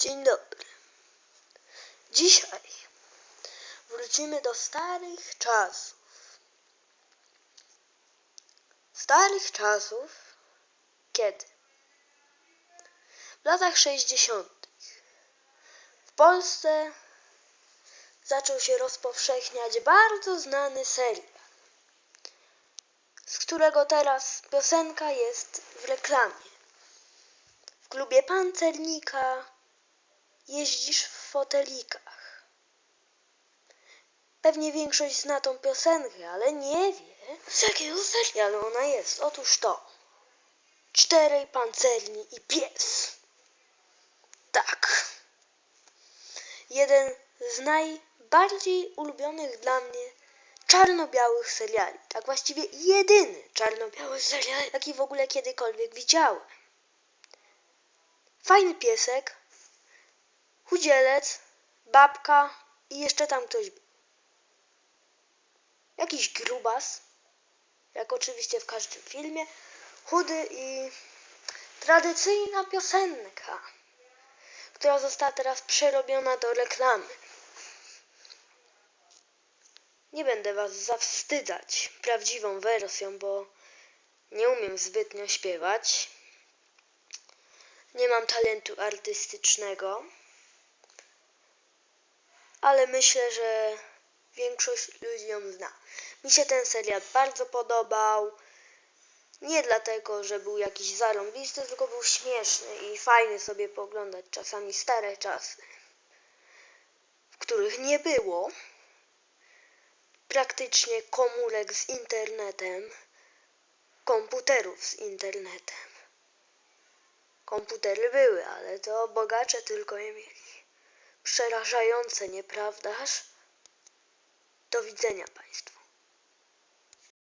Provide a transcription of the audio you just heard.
Dzień dobry. Dzisiaj wrócimy do starych czasów. Starych czasów, kiedy w latach 60. w Polsce zaczął się rozpowszechniać bardzo znany serial, z którego teraz piosenka jest w reklamie. W klubie pancernika jeździsz w fotelikach. Pewnie większość zna tą piosenkę, ale nie wie, z jakiego serialu ona jest. Otóż to. Czterej pancerni i pies. Tak. Jeden z najbardziej ulubionych dla mnie czarno-białych seriali. Tak właściwie jedyny czarno-biały serial, jaki w ogóle kiedykolwiek widziałem. Fajny piesek, chudzielec, babka i jeszcze tam ktoś. Jakiś grubas, jak oczywiście w każdym filmie, chudy i tradycyjna piosenka, która została teraz przerobiona do reklamy. Nie będę was zawstydzać prawdziwą wersją, bo nie umiem zbytnio śpiewać. Nie mam talentu artystycznego, ale myślę, że większość ludzi ją zna. Mi się ten serial bardzo podobał. Nie dlatego, że był jakiś zarąbisty, tylko był śmieszny i fajny sobie poglądać czasami stare czasy, w których nie było praktycznie komórek z internetem, komputerów z internetem. Komputery były, ale to bogacze tylko je mieli. Przerażające, nieprawdaż? Do widzenia Państwu.